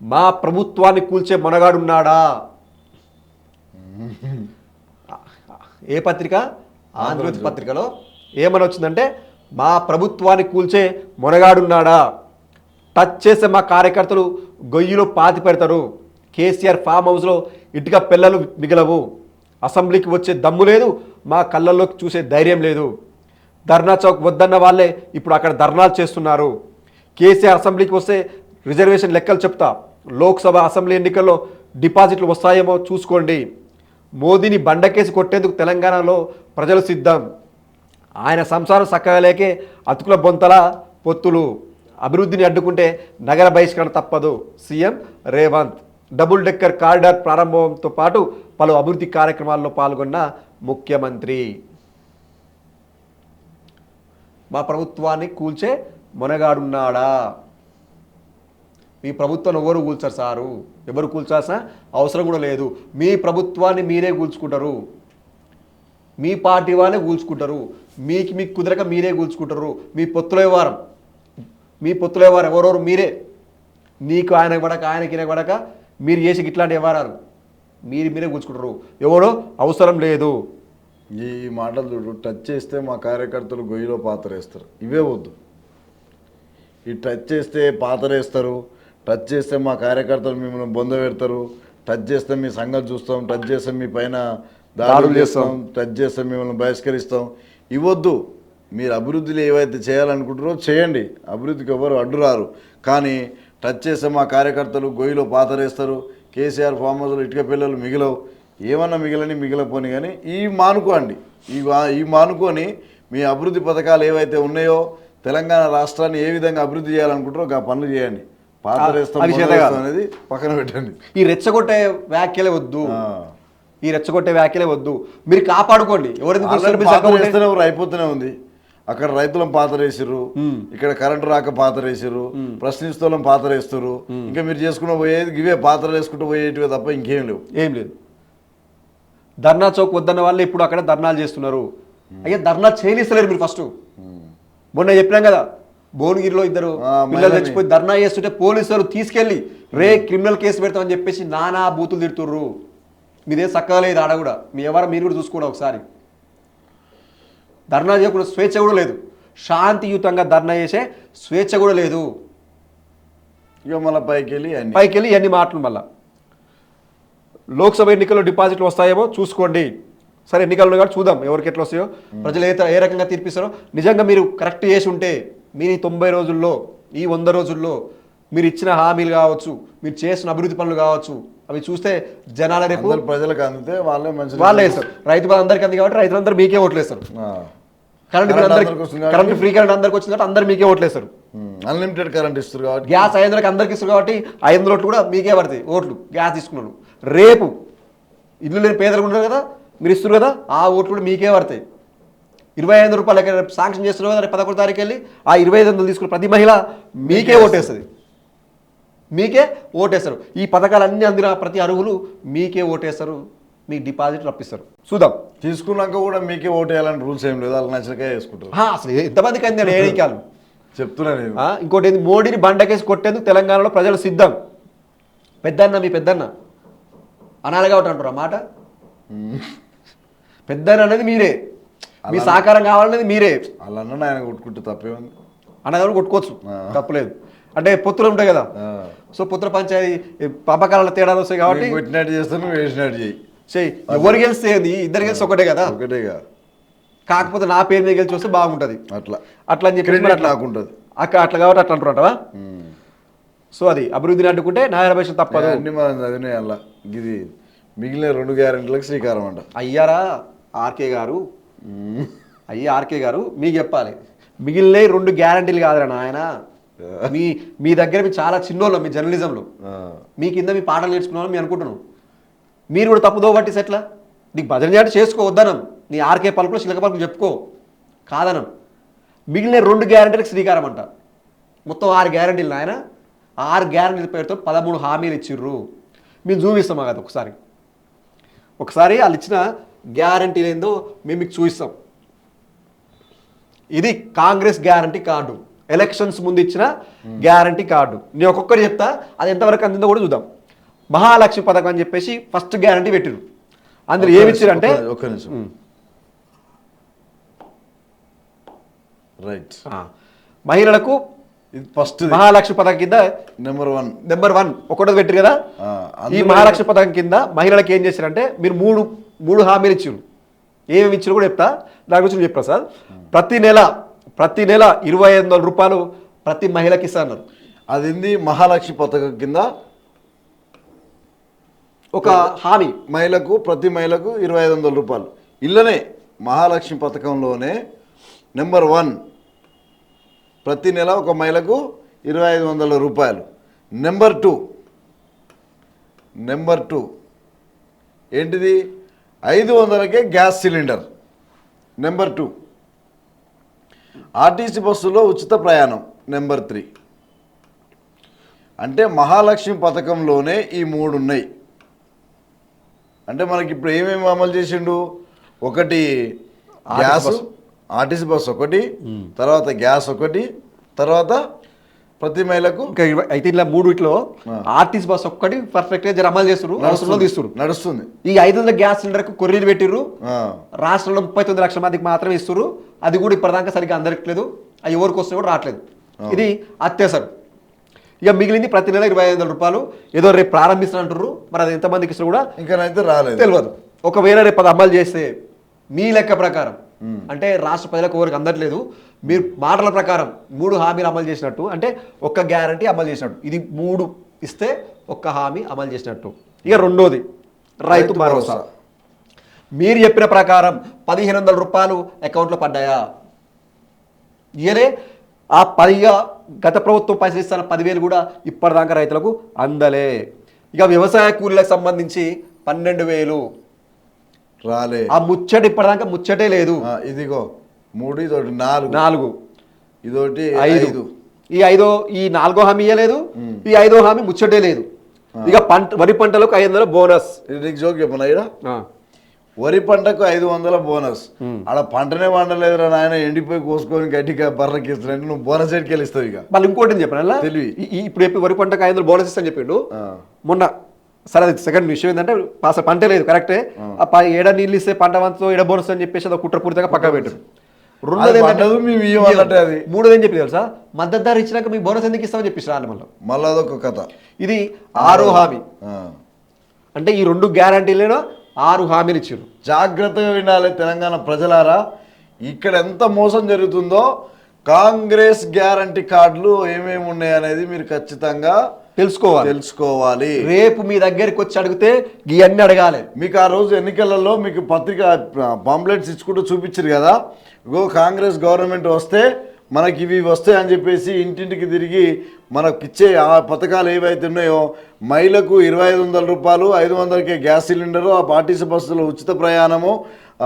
మా ప్రభుత్వాన్ని కూల్చే మొనగాడున్నాడా? ఏ పత్రిక? ఆంధ్రజ్యోతి పత్రికలో ఏమని వచ్చిందంటే మా ప్రభుత్వాన్ని కూల్చే మొనగాడున్నాడా? టచ్ చేసే మా కార్యకర్తలు గొయ్యిలో పాతి పెడతారు. కేసీఆర్ ఫామ్ హౌస్లో ఇటుక పిల్లలు మిగలవు. అసెంబ్లీకి వచ్చే దమ్ము లేదు మా కళ్ళల్లోకి చూసే ధైర్యం లేదు. ధర్నా చౌక్ వద్దన్న వాళ్ళే ఇప్పుడు అక్కడ ధర్నాలు చేస్తున్నారు. కేసీఆర్ అసెంబ్లీకి వస్తే రిజర్వేషన్ లెక్కలు చెప్తా. లోక్సభ అసెంబ్లీ ఎన్నికల్లో డిపాజిట్లు వస్తాయేమో చూసుకోండి. మోదీని బండకేసి కొట్టేందుకు తెలంగాణలో ప్రజలు సిద్ధం. ఆయన సంసారం చక్కగా లేకే అతుకుల బొంతల పొత్తులు. అభివృద్ధిని అడ్డుకుంటే నగర బహిష్కరణ తప్పదు. CM Revanth. Double decker corridor ప్రారంభంతో పాటు పలు అభివృద్ధి కార్యక్రమాల్లో పాల్గొన్న ముఖ్యమంత్రి. మా ప్రభుత్వాన్ని కూల్చే మొనగాడున్నాడా? మీ ప్రభుత్వం ఎవరు కూల్చారు సారు? ఎవరు కూల్చాల్సిన అవసరం కూడా లేదు. మీ ప్రభుత్వాన్ని మీరే కూల్చుకుంటారు. మీ పార్టీ వాళ్ళే కూల్చుకుంటారు. మీకు మీకు కుదరక మీరే కూల్చుకుంటారు. మీ పొత్తుల వ్యవహారం. మీ పొత్తుల వ్యవహారం ఎవరెవరు మీరే. నీకు ఆయన పడక ఆయనకి పడక మీరు చేసి ఇట్లాంటి వ్యవహారాలు మీరు మీరే కూల్చుకుంటారు. ఎవరో? అవసరం లేదు. ఈ మాటలు చూడు టచ్ చేస్తే మా కార్యకర్తలు గొయ్యిలో పాతరేస్తారు ఇవే వద్దు. ఈ టచ్ చేస్తే పాతరేస్తారు టచ్ చేస్తే మా కార్యకర్తలు మిమ్మల్ని బొంద పెడతారు. టచ్ చేస్తే మీ సంగతి చూస్తాం. టచ్ చేస్తే మీ పైన దాడులు చేస్తాం. టచ్ చేస్తే మిమ్మల్ని బహిష్కరిస్తాం. ఇవద్దు మీరు అభివృద్ధిలో ఏవైతే చేయాలనుకుంటారో చేయండి. అభివృద్ధికి ఎవరు అడ్డు రారు. కానీ టచ్ చేస్తే మా కార్యకర్తలు గొయ్యిలో పాతరేస్తారు కేసీఆర్ ఫామ్ హౌస్లో ఇటుక పిల్లలు మిగిలవు. ఏమన్నా మిగిలని మిగిలపోని కానీ ఈ మానుకోండి. ఈ ఈ మానుకొని మీ అభివృద్ధి పథకాలు ఏవైతే ఉన్నాయో తెలంగాణ రాష్ట్రాన్ని ఏ విధంగా అభివృద్ధి చేయాలనుకుంటారో ఆ పనులు చేయండి. అనేది పక్కన పెట్టండి. ఈ రెచ్చగొట్టే వ్యాఖ్యలే వద్దు. ఈ రెచ్చగొట్టే వ్యాఖ్యలే వద్దు. మీరు కాపాడుకోండి. ఎవరైతే అయిపోతూనే ఉంది. అక్కడ రైతులం పాతరేసిర్రు. ఇక్కడ కరెంటు రాక పాతరేసిర్రు. ప్రశ్నిస్తులం పాతరేస్తారు ఇంకా మీరు చేసుకున్న పోయేది ఇవే పాత్రలు వేసుకుంటూ పోయేటివే తప్ప ఇంకేం లేవు. ఏం లేదు. ధర్నా చౌక్ వద్దన్న వాళ్ళు ఇప్పుడు అక్కడ ధర్నాలు చేస్తున్నారు. అయ్యా ధర్నా చేయనిస్తలేరు మీరు ఫస్ట్. మొన్న చెప్పినాం కదా భువనగిరిలో ఇద్దరు పిల్లలు. చచ్చిపోయి ధర్నా చేస్తుంటే పోలీసులు తీసుకెళ్ళి రే క్రిమినల్ కేసు పెడతామని చెప్పేసి నానా బూతులు తిడుతుర్రు. మీదే చక్కగా లేదు ఆడ కూడా. మీ ఎవరు మీరు కూడా చూసుకోండి ఒకసారి. ధర్నా చేయకుండా స్వేచ్ఛ కూడా లేదు. శాంతియుతంగా ధర్నా చేసే స్వేచ్ఛ కూడా లేదు. ఇక మళ్ళీ పైకి వెళ్ళి పైకి వెళ్ళి ఇవన్నీ మాటలు మళ్ళా. లోక్సభ ఎన్నికల్లో డిపాజిట్లు వస్తాయేమో చూసుకోండి. సరే ఎన్నికల్లో కూడా చూద్దాం ఎవరికి ఎట్లా వస్తాయో. ప్రజలు ఏ రకంగా తీర్పిస్తారో. నిజంగా మీరు కరెక్ట్ చేసి ఉంటే మీరు ఈ తొంభై రోజుల్లో ఈ వంద రోజుల్లో మీరు ఇచ్చిన హామీలు కావచ్చు మీరు చేసిన అభివృద్ధి పనులు కావచ్చు అవి చూస్తే జనాల రేపు ప్రజలకు అందితే వాళ్ళే మంచి వాళ్ళే వేస్తారు. రైతు అందరికీ అంది కాబట్టి రైతులందరూ మీకే ఓట్లు వేస్తారు current bill current free current అందరికి వచ్చింది కాబట్టి అందరు మీకే ఓట్లు వేస్తారు అన్లిమిటెడ్ కరెంట్ ఇస్తారు కాబట్టి. గ్యాస్ ఐదు వందలకి అందరికి ఇస్తారు కాబట్టి ఐదు వందల ఓట్లు కూడా మీకే పడతాయి ఓట్లు గ్యాస్ తీసుకున్నాను రేపు ఇల్లు లేని పేదలు ఉంటారు కదా మీరు ఇస్తారు కదా ఆ ఓట్లు కూడా మీకే పడతాయి. ఇరవై ఐదు రూపాయలు రేపు శాంక్షన్ చేస్తున్నారు కదా రేపు పదకొండు తారీఖు వెళ్ళి ఆ ఇరవై ఐదు వందలు తీసుకున్న ప్రతి మహిళ మీకే ఓటేస్తుంది. మీకే ఓటేస్తారు. ఈ పథకాలన్నీ అందిన ప్రతి అర్హులు మీకే ఓటేస్తారు మీకు డిపాజిట్ రప్పిస్తారు చూద్దాం. తీసుకున్నాక కూడా మీకే ఓటు వేయాలని రూల్స్ ఏం లేదు వాళ్ళకి నచ్చినకే వేసుకుంటారు అసలు ఎంతమందికి అంది ఏడికాలు చెప్తున్నా నేను. ఇంకోటి ఏంది? మోడీని బండకేసి కొట్టేందుకు తెలంగాణలో ప్రజలు సిద్ధం. పెద్దన్న మీ పెద్దన్న. అనాలి కాబట్టి అంటారు మాట? పెద్దన్న అనేది మీరే. మీ సహకారం కావాలనేది మీరే. అన్న ఆయన కొట్టుకుంటే తప్పేముంది? అన్నదాన్ని కొట్టుకోవచ్చు. తప్పులేదు. అంటే పొత్తులు ఉంటాయి కదా. సో పుత్ర పంచాయతీ పంపకాల తేడాలు వస్తాయి కాబట్టి కొట్టినట్టు చేస్తాను వేసినట్టు చేయి. చెయ్యి ఎవరు గెలిస్తే ఇద్దరు గెలిస్తే ఒకటే కదా. ఒకటేగా కాకపోతే నా పేరు మీద గెలిచి వస్తే బాగుంటుంది. అట్లా. అట్లా అని చెప్పి నాకు ఉంటుంది. అక్క అట్లా కాబట్టి అట్లా అంటున్నావా? సో అది అభివృద్ధిని అడ్డుకుంటే న్యాయ భాష తప్పదు. అన్ని మనం చదివినాయి అలా. ఇది మిగిలిన రెండు గ్యారెంటీలకు శ్రీకారం అంట. అయ్యారా? ఆర్కే గారు. అయ్యి ఆర్కే గారు మీకు చెప్పాలి. మిగిలిన రెండు గ్యారంటీలు కాదురా నాయన. మీ మీ దగ్గర మీ చాలా చిన్నోళ్ళం మీ జర్నలిజంలో. మీ కింద మీ పాటలు నేర్చుకున్నాను మీ అనుకుంటున్నాను మీరు కూడా తప్పుదో పట్టిస్ ఎట్లా నీకు భజన చేయాలి చేసుకో వద్దనం. నీ ఆర్కే పలుకులు శిలక పలుకులు చెప్పుకో. కాదనం. మిగిలిన రెండు గ్యారంటీలకు శ్రీకారం అంట. మొత్తం ఆరు గ్యారంటీలు నాయన. ఆరు గ్యారంటీల పేరుతో పదమూడు హామీలు ఇచ్చిర్రు. మేము చూపిస్తాం కదా ఒకసారి. ఒకసారి వాళ్ళు ఇచ్చిన గ్యారంటీలు ఏందో మేము మీకు చూపిస్తాం. ఇది కాంగ్రెస్ గ్యారంటీ కార్డు. ఎలక్షన్స్ ముందు ఇచ్చిన గ్యారంటీ కార్డు. నేను ఒక్కొక్కటి చెప్తా అది ఎంతవరకు అందిందో కూడా చూద్దాం. మహాలక్ష్మి పథకం అని చెప్పేసి ఫస్ట్ గ్యారంటీ పెట్టిరు అందులో ఏమి ఇచ్చారంటే ఒక్క- నిమిషం రైట్. మహిళలకు ఫస్ట్ మహాలక్ష్మి పథకం కింద నెంబర్ వన్ నెంబర్ వన్ ఒకటో పెట్టారు కదా. ఈ మహాలక్ష్మి పథకం కింద మహిళలకు ఏం చేశారంటే మీరు మూడు మూడు హామీలు ఇచ్చిండు. ఏమేమి ఇచ్చారు కూడా చెప్తా. దాని గురించి నేను సార్. ప్రతి నెల ప్రతి నెల ఇరవై ఐదు వందల రూపాయలు ప్రతి మహిళకి ఇస్తున్నారు అది మహాలక్ష్మి పథకం కింద ఒక హామీ. మహిళకు ప్రతి మహిళకు ఇరవై ఐదు వందల రూపాయలు. ఇళ్ళనే మహాలక్ష్మి పథకంలోనే నెంబర్ వన్. ప్రతి నెల ఒక మహిళకు ఇరవై ఐదు వందల రూపాయలు. Number two. Number two. ఏంటిది? ఐదు వందలకే gas cylinder. Number two RTC బస్సులో ఉచిత ప్రయాణం. నెంబర్ త్రీ అంటే మహాలక్ష్మి పథకంలోనే ఈ మూడు ఉన్నాయి అంటే మనకి ఇప్పుడు ఏమేమి అమలు చేసిండు? ఒకటి గ్యాస్ ఆర్టీసీ బస్ ఒకటి తర్వాత గ్యాస్ ఒకటి తర్వాత ప్రతి మహిళకు ఇంకా అయితే ఇలా మూడు ఇట్లో ఆర్టీసీ బస్ ఒక్కటి పర్ఫెక్ట్గా అమలు చేస్తారు అవసరంలో తీస్తారు నడుస్తుంది. ఈ ఐదు వందల గ్యాస్ సిలిండర్కు కొర్రీలు పెట్టిర్రు. రాష్ట్రంలో ముప్పై తొమ్మిది లక్షల మందికి మాత్రమే ఇస్తారు అది కూడా ఇప్పటిదాకా సరిగ్గా అందరికలేదు. అది ఎవరికి వస్తున్నా కూడా రావట్లేదు. ఇది అత్యవసరం. ఇక మిగిలింది ప్రతి నెల ఇరవై ఐదు వందల రూపాయలు. ఏదో రేపు ప్రారంభిస్తున్నా అంటారు మరి అది ఎంతమందికి ఇస్తారు కూడా ఇంకనైతే రాలేదు. తెలియదు. ఒకవేళ రేపు అది అమలు చేస్తే మీ లెక్క ప్రకారం. అంటే రాష్ట్ర ప్రజలకు ఎవరికి అందట్లేదు. మీరు మాటల ప్రకారం మూడు హామీలు అమలు చేసినట్టు అంటే ఒక్క గ్యారంటీ అమలు చేసినట్టు. ఇది మూడు ఇస్తే ఒక్క హామీ అమలు చేసినట్టు. ఇక రెండోది రైతు భరోసా. మీరు చెప్పిన ప్రకారం పదిహేను వందల రూపాయలు అకౌంట్లో పడ్డాయా? ఇయలే ఆ పదిగా గత ప్రభుత్వం పైసలు ఇస్తున్న పదివేలు కూడా ఇప్పటిదాకా రైతులకు అందలే. ఇక వ్యవసాయ కూలీలకు సంబంధించి పన్నెండు వేలు. రాలే. ఆ ముచ్చట ఇప్పటిదాకా ముచ్చటే లేదు. ఇదిగో. మూడు ఇదొకటి నాలుగు. నాలుగు. ఇదొకటి ఐదు. ఈ ఐదో ఈ నాలుగో హామీ ఇయ్యలేదు. ఈ ఐదో హామీ ముచ్చటే లేదు. ఇక పంట వరి పంటలకు ఐదు వందల బోనస్. నీకు జోక్ చెప్పనా ఆ, వరి పంటకు ఐదు వందల బోనస్. ఆడ పంటనే పండలేదురా నాయన ఎండిపోయి కోసుకొని గట్టిగా బర్రకి ఇస్తున్నాడు నువ్వు బోనస్ ఎడికి వెళ్ళిస్తావు ఇక? మళ్ళీ ఇంకోటి చెప్పిన తెలివి. ఇప్పుడు చెప్పి వరి పంటకు ఐదు వందల బోనస్ ఇస్తాను చెప్పిండు. మొన్న సరే అది సెకండ్ విషయం ఏంటంటే పాస పంట లేదు కరెక్టే ఆ. ఏడ నీళ్ళు ఇస్తే పంట వంతో ఏడ బోనస్ అని చెప్పేసి అది కుట్ర పూర్తిగా పక్క పెట్టారు. మూడోది ఏం చెప్పి తెలుసా? మద్దతు ధర ఇచ్చినాక మీకు బోనస్ ఎందుకు ఇస్తామని చెప్పేసి రాలి మళ్ళీ. మళ్ళీ అదొక కథ. ఇది ఆరో హామీ. అంటే ఈ రెండు గ్యారంటీలను ఆరు హామీలు ఇచ్చారు జాగ్రత్తగా వినాలి తెలంగాణ ప్రజలారా. ఇక్కడ ఎంత మోసం జరుగుతుందో కాంగ్రెస్ గ్యారంటీ కార్డులు ఏమేమి ఉన్నాయి అనేది మీరు ఖచ్చితంగా తెలుసుకోవాలి. తెలుసుకోవాలి. రేపు మీ దగ్గరికి వచ్చి అడిగితే ఇవన్నీ అడగాలి. మీకు ఆ రోజు ఎన్నికలలో మీకు పత్రిక పాంప్లెట్స్ ఇచ్చుకుంటూ చూపించారు కదా? ఇగో కాంగ్రెస్ గవర్నమెంట్ వస్తే మనకి ఇవి వస్తాయని చెప్పేసి ఇంటింటికి తిరిగి మనకు ఇచ్చే ఆ పథకాలు ఏవైతే ఉన్నాయో మహిళకు ఇరవై ఐదు వందల రూపాయలు ఐదు వందలకే గ్యాస్ సిలిండరు ఆ పార్టీసీ బస్సులో ఉచిత ప్రయాణము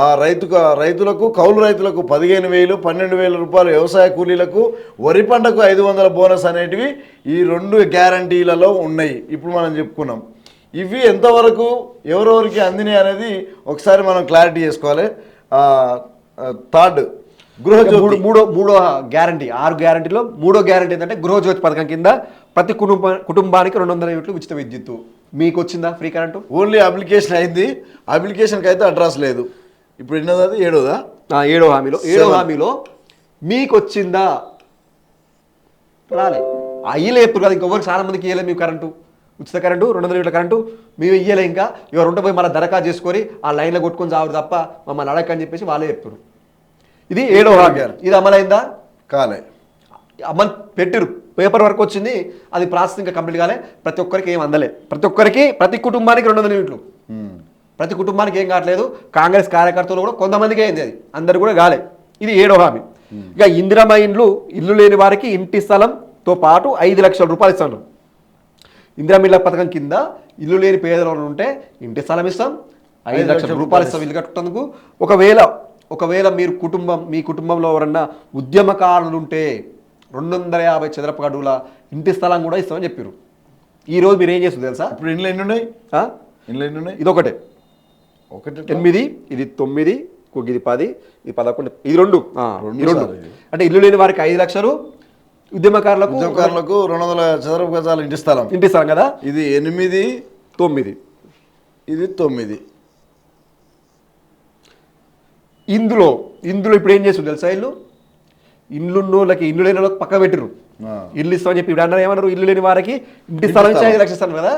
ఆ రైతుకు రైతులకు కౌలు రైతులకు పదిహేను వేలు పన్నెండు వేల రూపాయలు వ్యవసాయ కూలీలకు వరి పంటకు ఐదు వందల బోనస్ అనేటివి ఈ రెండు గ్యారంటీలలో ఉన్నాయి. ఇప్పుడు మనం చెప్పుకున్నాం. ఇవి ఎంతవరకు ఎవరెవరికి అందినాయి అనేది ఒకసారి మనం క్లారిటీ చేసుకోవాలి. థర్డ్ గృహజ్యోతి. మూడు మూడో మూడో గ్యారంటీ ఆరు గ్యారంటీలో మూడో గ్యారంటీ ఏంటంటే గృహజ్యోతి పథకం కింద ప్రతి కుటుంబ కుటుంబానికి రెండు వందల యూనిట్లు ఉచిత విద్యుత్తు. మీకు వచ్చిందా ఫ్రీ కరెంటు? ఓన్లీ అప్లికేషన్ అయింది. అప్లికేషన్కి అయితే అడ్రస్ లేదు. ఇప్పుడు ఎన్నోది? ఏడోదా? ఏడో హామీలో ఏడో. హామీలో మీకు వచ్చిందా? రాలే. అయ్యలే ఎప్పుడు కదా ఇంకొకరికి చాలా మందికి ఇయ్యలే మేము కరెంటు. ఉచిత కరెంటు రెండు వందల యూనిట్ల కరెంటు మేము ఇయ్యలే ఇంకా. ఎవరు ఉంటే పోయి మళ్ళీ దరఖాస్తు చేసుకొని ఆ లైన్లో కొట్టుకొని చావరు తప్ప మమ్మల్ని అడగని చెప్పేసి వాళ్ళే చెప్తారు ఇది ఏడో హామీ ఇది అమలైందా? కాలే. అమలు పెట్టిరు. పేపర్ వర్క్ వచ్చింది అది ప్రాసెస్ ఇంకా కంప్లీట్ కాలే. ప్రతి ఒక్కరికి ఏం అందలే. ప్రతి ఒక్కరికి ప్రతి కుటుంబానికి రెండు వందల యూనిట్లు. ప్రతి కుటుంబానికి ఏం కావట్లేదు. కాంగ్రెస్ కార్యకర్తలు కూడా కొంతమందికి అయింది అది. అందరు కూడా కాలే. ఇది ఏడో హామీ. ఇక ఇందిరమ్మ ఇండ్లు ఇల్లు లేని వారికి ఇంటి స్థలంతో పాటు ఐదు లక్షల రూపాయలు ఇస్తాను. ఇందిరమ్మ ఇళ్ళ పథకం కింద ఇల్లు లేని పేదలు ఉంటే ఇంటి స్థలం ఇస్తాం. ఐదు లక్షల రూపాయలు ఇస్తాం ఇల్లు కట్టుకుందుకు ఒకవేళ ఒకవేళ మీరు కుటుంబం మీ కుటుంబంలో ఎవరన్నా ఉద్యమకారులు ఉంటే రెండు వందల యాభై చదరపు అడుగుల ఇంటి స్థలం కూడా ఇస్తామని చెప్పారు ఈ రోజు మీరు ఏం చేస్తుంది తెలుసా? ఇప్పుడు ఇంట్లో ఎన్ని ఉన్నాయి ఆ? ఇంట్లో ఎన్ని ఉన్నాయి ఇదొకటే. ఒకటి ఎనిమిది ఇది తొమ్మిది ఇది పది ఇది పదకొండు ఇది రెండు. రెండు ఇది. అంటే ఇల్లు లేని వారికి ఐదు లక్షలు ఉద్యమకారులకు ఉద్యోగకారులకు రెండు వందల చదరపు గజాల ఇంటి స్థలం. ఇంటి స్థలం కదా? ఇది ఎనిమిది తొమ్మిది. ఇది తొమ్మిది. ఇందులో ఇందులో ఇప్పుడు ఏం చేస్తుంది తెలుసా ఇల్లు? ఇల్లు ఉన్నోళ్ళకి ఇల్లు లేని వాళ్ళకి పక్క పెట్టిరు. ఇల్లు ఇస్తామని చెప్పి ఇప్పుడు అన్నారు ఏమన్నారు? ఇల్లు లేని వారికి ఇంటి స్థలం ఇచ్చి ఐదు లక్షలు ఇస్తాను కదా?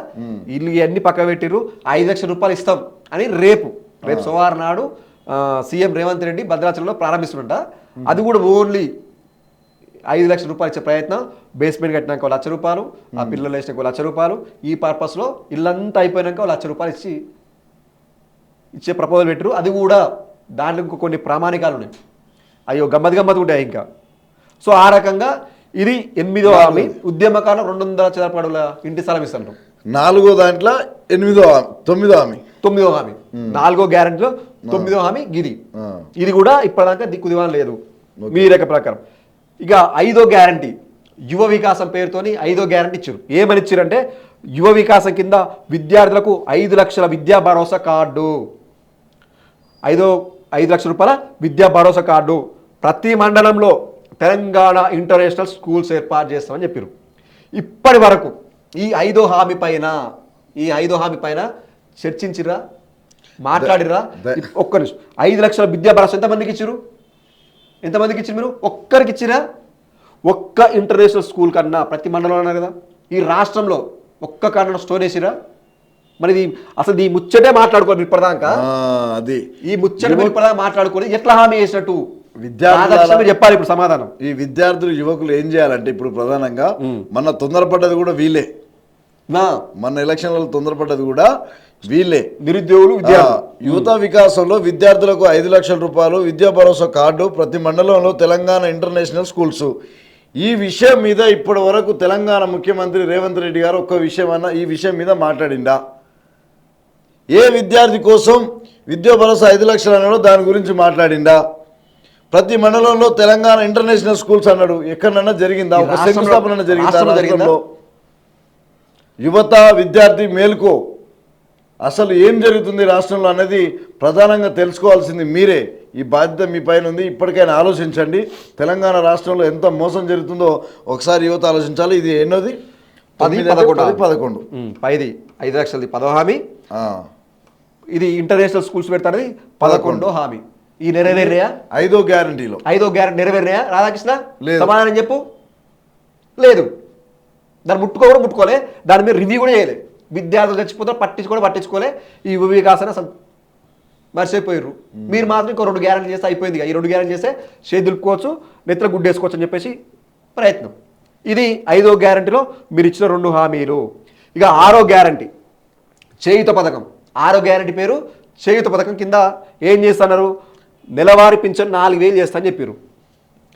ఇల్లు ఇవన్నీ పక్క పెట్టిరు ఐదు లక్షల రూపాయలు ఇస్తాం అని రేపు రేపు సోమవారం నాడు సీఎం రేవంత్ రెడ్డి భద్రాచలంలో ప్రారంభిస్తుంట అది కూడా ఓన్లీ ఐదు లక్షల రూపాయలు ఇచ్చే ప్రయత్నం. బేస్మెంట్ కట్టినాక లక్ష రూపాయలు ఆ పిల్లలు వేసినాక లక్ష రూపాయలు. ఈ పర్పస్లో ఇల్లంతా అయిపోయినాక లక్ష రూపాయలు ఇచ్చి ఇచ్చే ప్రపోజల్ పెట్టరు అది కూడా దాంట్లో ఇంకో కొన్ని ప్రామాణికాలు ఉన్నాయి. అయ్యో గమ్మత్ గమ్మత్ ఉంటాయి ఇంకా. సో ఆ రకంగా ఇది ఎనిమిదో హామీ ఉద్యమకాలం రెండు వందల చదరపు అడుగుల ఇంటి స్థలం ఇస్తాను నాలుగో దాంట్లో ఎనిమిదో హామీ తొమ్మిదో హామీ తొమ్మిదో హామీ నాలుగో గ్యారెంటీలో తొమ్మిదో హామీ గిది. ఇది కూడా ఇప్పటిదాకా దిక్కు దివాన్ లేదు. మీ లెక్క ప్రకారం. ఇక ఐదో గ్యారంటీ యువ వికాసం పేరుతోని ఐదో గ్యారంటీ ఇచ్చారు. ఏమని ఇచ్చారంటే యువ వికాసం కింద విద్యార్థులకు ఐదు లక్షల విద్యా భరోసా కార్డు. ఐదో ఐదు లక్షల రూపాయల విద్యా భరోసా కార్డు. ప్రతి మండలంలో తెలంగాణ ఇంటర్నేషనల్ స్కూల్స్ ఏర్పాటు చేస్తామని చెప్పారు ఇప్పటి వరకు ఈ ఐదో హామీ పైన ఈ ఐదో హామీ పైన చర్చించిరా మాట్లాడిరా ఒక్క నిమిషం. ఐదు లక్షల విద్యా భరోసా ఎంతమందికి ఇచ్చారు ఎంతమందికి ఇచ్చారు మీరు? ఒక్కరికి ఇచ్చిరా ఒక్క ఇంటర్నేషనల్ స్కూల్ కన్నా ప్రతి మండలంలో కదా. ఈ రాష్ట్రంలో ఒక్క కన్నా స్టోర్ వేసిరా మరి అసలు ఈ ముచ్చటే మాట్లాడుకోరు ఇప్పటిదాకా అది. ఈ ముచ్చట ఇప్పటిదాకా మాట్లాడుకొని ఎట్లా హామీ చేసినట్టు విద్యార్థుల- చెప్పాలి ఇప్పుడు సమాధానం. ఈ విద్యార్థులు యువకులు ఏం చేయాలంటే ఇప్పుడు ప్రధానంగా మన తొందరపడ్డది కూడా నా. మన ఎలక్షన్లలో తొందరపడ్డది కూడా వీళ్ళే. నిరుద్యోగులు యువత వికాసంలో విద్యార్థులకు ఐదు లక్షల రూపాయలు విద్యా భరోసా కార్డు ప్రతి మండలంలో తెలంగాణ ఇంటర్నేషనల్ స్కూల్స్. ఈ విషయం మీద ఇప్పటి వరకు తెలంగాణ ముఖ్యమంత్రి రేవంత్ రెడ్డి గారు ఒక్క విషయం అన్న ఈ విషయం మీద మాట్లాడిండా? ఏ విద్యార్థి కోసం విద్యా భరోసా ఐదు లక్షలు అన్నాడో దాని గురించి మాట్లాడిండా ప్రతి మండలంలో తెలంగాణ ఇంటర్నేషనల్ స్కూల్స్ అన్నాడు. ఎక్కడన్నా జరిగిందా? ఒక శంకుస్థాపన జరిగిందా యువత విద్యార్థి మేల్కో. అసలు ఏం జరుగుతుంది రాష్ట్రంలో అనేది ప్రధానంగా తెలుసుకోవాల్సింది మీరే. ఈ బాధ్యత మీ పైన ఉంది. ఇప్పటికైనా ఆలోచించండి. తెలంగాణ రాష్ట్రంలో ఎంత మోసం జరుగుతుందో ఒకసారి యువత ఆలోచించాలి. ఇది ఎన్నోది? పది పదకొండు. పది, పదకొండు. పైది ఐదు లక్షలది పదో హామీ. ఇది ఇంటర్నేషనల్ స్కూల్స్ పెడతానది పదకొండో హామీ. ఈ నెరవేర్యా ఐదో గ్యారంటీలో. ఐదో గ్యారెంటీ నెరవేర్యా రాధాకృష్ణ లేదు. సమాధానం చెప్పు. లేదు. దాన్ని ముట్టుకో కూడా ముట్టుకోలే. దాని మీద రివ్యూ కూడా చేయలే. విద్యార్థులు చచ్చిపోతారు పట్టించుకోవడం పట్టించుకోలే. ఈ వికాసన మర్చిపోయారు మీరు మాత్రం ఇంకో రెండు గ్యారెంటీ చేస్తే అయిపోయింది. ఈ రెండు గ్యారెంటీ చేస్తే చేతి దులుపుకోవచ్చు నెత్తిలో గుడ్డేసుకోవచ్చు అని చెప్పేసి ప్రయత్నం. ఇది ఐదో గ్యారంటీలో మీరు ఇచ్చిన రెండు హామీలు. ఇక ఆరో గ్యారంటీ. చేయుత పథకం. ఆరో గ్యారంటీ పేరు చేయుత పథకం కింద ఏం చేస్తున్నారు? నెలవారీ పింఛన్ నాలుగు వేలు చేస్తా అని చెప్పారు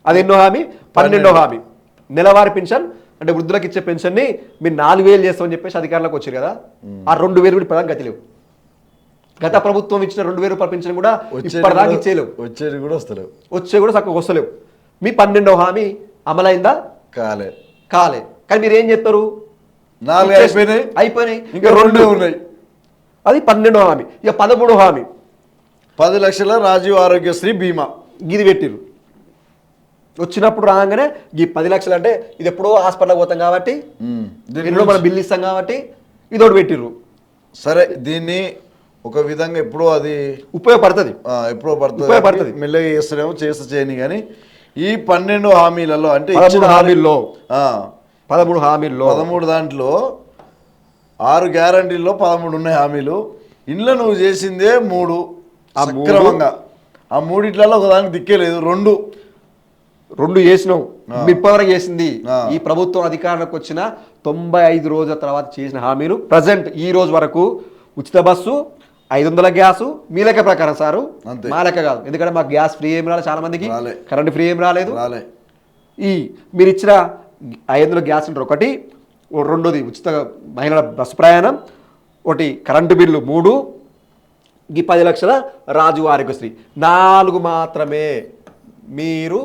అది ఎన్నో హామీ? పన్నెండో హామీ. నెలవారీ పింఛన్ అంటే వృద్ధులకు ఇచ్చే పెన్షన్ని మీరు నాలుగు వేలు చేస్తామని చెప్పేసి అధికారులకు వచ్చారు కదా? ఆ రెండు వేలు కూడా ప్రధాన గతి లేవు గత ప్రభుత్వం ఇచ్చిన రెండు వేలు రూపాయల పింఛన్ కూడా ఇప్పటిదాకా ఇచ్చేయలేవు. వచ్చేది కూడా వస్తలేవు. వచ్చే కూడా చక్కగా వస్తలేవు. మీ పన్నెండో హామీ అమలైందా? కాలే. కాలే. కానీ మీరు ఏం నాలుగు ఇచ్చేసి- అయిపోయినాయి. అయిపోయినాయి. ఇంకా రెండే ఉన్నాయి. అది పన్నెండో హామీ. ఇక పదమూడో హామీ. పది లక్షల రాజీవ్ ఆరోగ్యశ్రీ బీమా. గిది పెట్టిర్రు. వచ్చినప్పుడు రాగానే ఈ పది లక్షలు అంటే ఇది ఎప్పుడో హాస్పిటల్కి పోతాం కాబట్టి దీనిలో మనం బిల్లు ఇస్తాం కాబట్టి ఇదోటి పెట్టిర్రు. సరే దీన్ని ఒక విధంగా ఎప్పుడో అది ఉపయోగపడుతుంది. ఎప్పుడో పడుతుంది. ఉపయోగపడుతుంది. మెల్లగా చేస్తాడేమో చేస్తే చేయని కానీ ఈ పన్నెండు హామీలలో అంటే హామీల్లో. పదమూడు హామీల్లో. పదమూడు దాంట్లో ఆరు గ్యారంటీల్లో పదమూడు ఉన్నాయి హామీలు. ఇంట్లో నువ్వు చేసిందే మూడు. సక్రమంగా. ఆ మూడిట్లలో ఒకదానికి దిక్కే లేదు రెండు. రెండు చేసినాం ఆ. ఇప్పటివరకు చేసింది. ఈ ప్రభుత్వం అధికారంలోకి వచ్చిన తొంభై ఐదు రోజుల తర్వాత చేసిన హామీలు. ప్రజెంట్ ఈ రోజు వరకు ఉచిత బస్సు ఐదు వందల గ్యాసు మీ లెక్క ప్రకారం సారు. మా లెక్క కాదు. ఎందుకంటే మాకు గ్యాస్ ఫ్రీ ఏం రాలేదు చాలా మందికి. కరెంట్ ఫ్రీ ఏం రాలేదు. రాలే. ఈ మీరు ఇచ్చిన ఐదు వందల గ్యాస్ ఒకటి రెండోది ఉచిత మహిళల బస్సు ప్రయాణం ఒకటి కరెంటు బిల్లు మూడు ఈ పది లక్షల రాజు ఆరోగ్యశ్రీ. నాలుగు మాత్రమే మీరు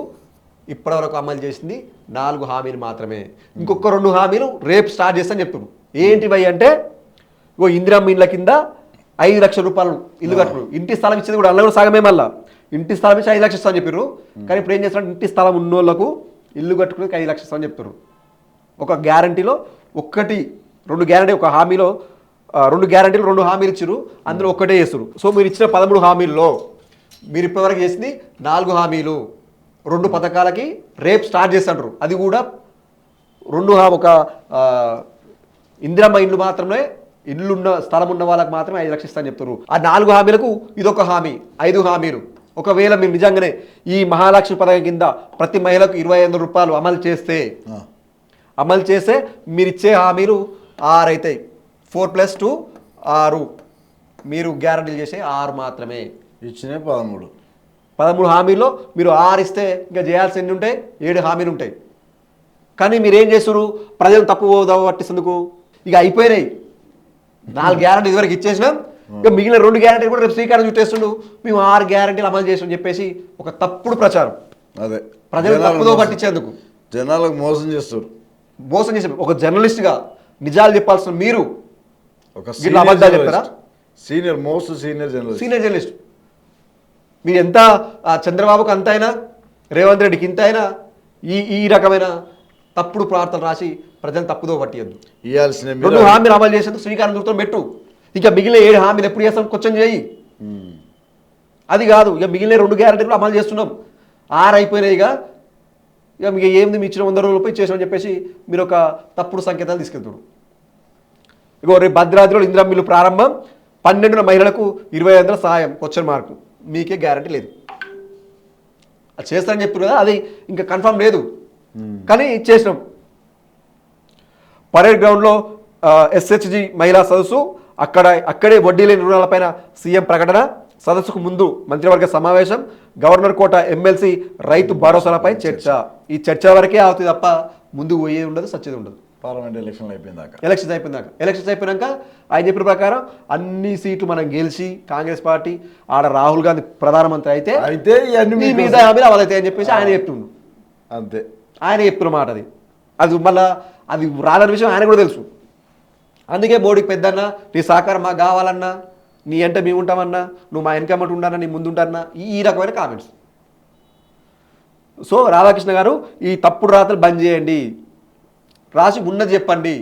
ఇప్పటివరకు అమలు చేసింది నాలుగు హామీలు మాత్రమే. ఇంకొక రెండు హామీలు రేపు స్టార్ట్ చేస్తాను చెప్తున్నారు. ఏంటివి అంటే ఓ ఇందిరమ్మ ఇండ్ల కింద ఐదు లక్షల రూపాయలు ఇల్లు కట్టుడు ఇంటి స్థలం ఇచ్చింది కూడా అందులో కూడా సగమే మళ్ళా. ఇంటి స్థలం ఇచ్చి ఐదు లక్షలు ఇస్తా అని చెప్పారు కానీ ఇప్పుడు ఏం చేస్తున్నారు ఇంటి స్థలం ఉన్నోళ్ళకు ఇల్లు కట్టుకునేకి ఐదు లక్షలు ఇస్తామని చెప్తున్నారు. ఒక గ్యారంటీలో ఒక్కటి రెండు గ్యారంటీ ఒక హామీలో రెండు గ్యారంటీలు రెండు హామీలు ఇచ్చారు అందులో ఒక్కటే చేస్తారు సో మీరు ఇచ్చిన పదమూడు హామీల్లో మీరు ఇప్పటివరకు చేసింది నాలుగు హామీలు. రెండు పథకాలకి రేపు స్టార్ట్ చేస్తుంటారు అది కూడా రెండు ఒక ఇందిరమ్మ ఇండ్లు మాత్రమే ఇల్లున్న స్థలం ఉన్న వాళ్ళకి మాత్రమే ఐదు లక్షలు చెప్తారు ఆ నాలుగు హామీలకు ఇదొక హామీ ఐదు హామీలు. ఒకవేళ మీరు నిజంగానే ఈ మహాలక్ష్మి పథకం కింద ప్రతి మహిళకు ఇరవై ఐదు రూపాయలు అమలు చేస్తే అమలు చేస్తే మీరు ఇచ్చే హామీలు ఆరు అవుతాయి ఫోర్ ప్లస్ టూ ఆరు. మీరు గ్యారంటీలు చేసే ఆరు మాత్రమే. ఇచ్చినే పదమూడు. పదమూడు హామీల్లో మీరు ఆరు ఇస్తే ఇంకా చేయాల్సి ఎన్ని ఉంటాయి? ఏడు హామీలు ఉంటాయి. కానీ మీరు ఏం చేస్తారు ప్రజలు తప్పు పోదావు పట్టిస్తేందుకు ఇక అయిపోయినాయి. నాలుగు గ్యారంటీ ఇదివరకు ఇచ్చేసినాం. ఇక మిగిలిన రెండు గ్యారంటీలు కూడా రేపు శ్రీకారం చుట్టేస్తుండు మేము ఆరు గ్యారంటీలు అమలు చేసామని చెప్పేసి ఒక తప్పుడు ప్రచారం. అదే. ప్రజలు తప్పుదో పట్టించేందుకు. జనాలకు మోసం చేస్తారు మోసం చేసే ఒక జర్నలిస్ట్గా నిజాలు చెప్పాల్సిన మీరు ఒక అబద్ధాలు చెప్పారా? Senior most senior journalist. Senior journalist. మీరు ఎంత చంద్రబాబుకు అంత అయినా రేవంత్ రెడ్డికి ఇంత అయినా ఈ ఈ రకమైన తప్పుడు ప్రార్థనలు రాసి ప్రజలను తప్పుదో పట్టియద్దు. ఇవ్వాల్సిన రెండు హామీలు అమలు చేసేందుకు శ్రీకారం చుట్టం పెట్టు. ఇక మిగిలిన ఏడు హామీలు ఎప్పుడు చేస్తాం? కొంచెం చేయి. అది కాదు ఇక మిగిలిన రెండు గ్యారెంటీలు అమలు చేస్తున్నాం. ఆరు అయిపోయినాయి ఇక మీకు ఏంది? మీ ఇచ్చిన వంద రోజులపై చేసామని చెప్పేసి మీరు ఒక తప్పుడు సంకేతాలు తీసుకెళ్తాడు ఇగో రేపు భద్రాద్రిలో ఇందిరా మిల్లు ప్రారంభం. పన్నెండున మహిళలకు ఇరవై వందల సహాయం. క్వశ్చన్ మార్కు మీకే గ్యారంటీ లేదు. అది చేస్తారని చెప్పారు కదా అది ఇంకా కన్ఫర్మ్ లేదు. కానీ చేసినాం. పరేడ్ గ్రౌండ్లో ఎస్హెచ్జి మహిళా సదస్సు. అక్కడ అక్కడే వడ్డీ లేని రుణాలపైన సీఎం ప్రకటన. సదస్సుకు ముందు మంత్రివర్గ సమావేశం గవర్నర్ కోట ఎమ్మెల్సీ రైతు భరోసాలపై చర్చ. ఈ చర్చ వరకే అవుతుంది తప్ప ముందు పోయేది ఉండదు సచ్చేది ఉండదు. పార్లమెంట్ ఎలక్షన్లు అయిపోయిందాక ఎలక్షన్స్ అయిపోయినాక. ఎలక్షన్స్ అయిపోయినాక ఆయన చెప్పిన ప్రకారం అన్ని సీట్లు మనం గెలిచి కాంగ్రెస్ పార్టీ ఆడ రాహుల్ గాంధీ ప్రధానమంత్రి అయితే అయితే. మిగతా హామీలు అని చెప్పేసి ఆయన చెప్తుండు. అంతే. ఆయన చెప్తున్న మాట అది. అది మళ్ళా అది రాలని విషయం ఆయన కూడా తెలుసు. అందుకే మోడీకి పెద్దన్న నీ సహకారం మాకు కావాలన్నా నీ అంటే మేము ఉంటామన్నా నువ్వు మా వెనకమ్మటి ఉండాలన్నా నీ ముందు ఉంటానన్నా ఈ ఈ రకమైన కామెంట్స్ సో రాధాకృష్ణ గారు ఈ తప్పుడు రాతలు బంద్ చేయండి. రాసి ఉన్నది చెప్పండి.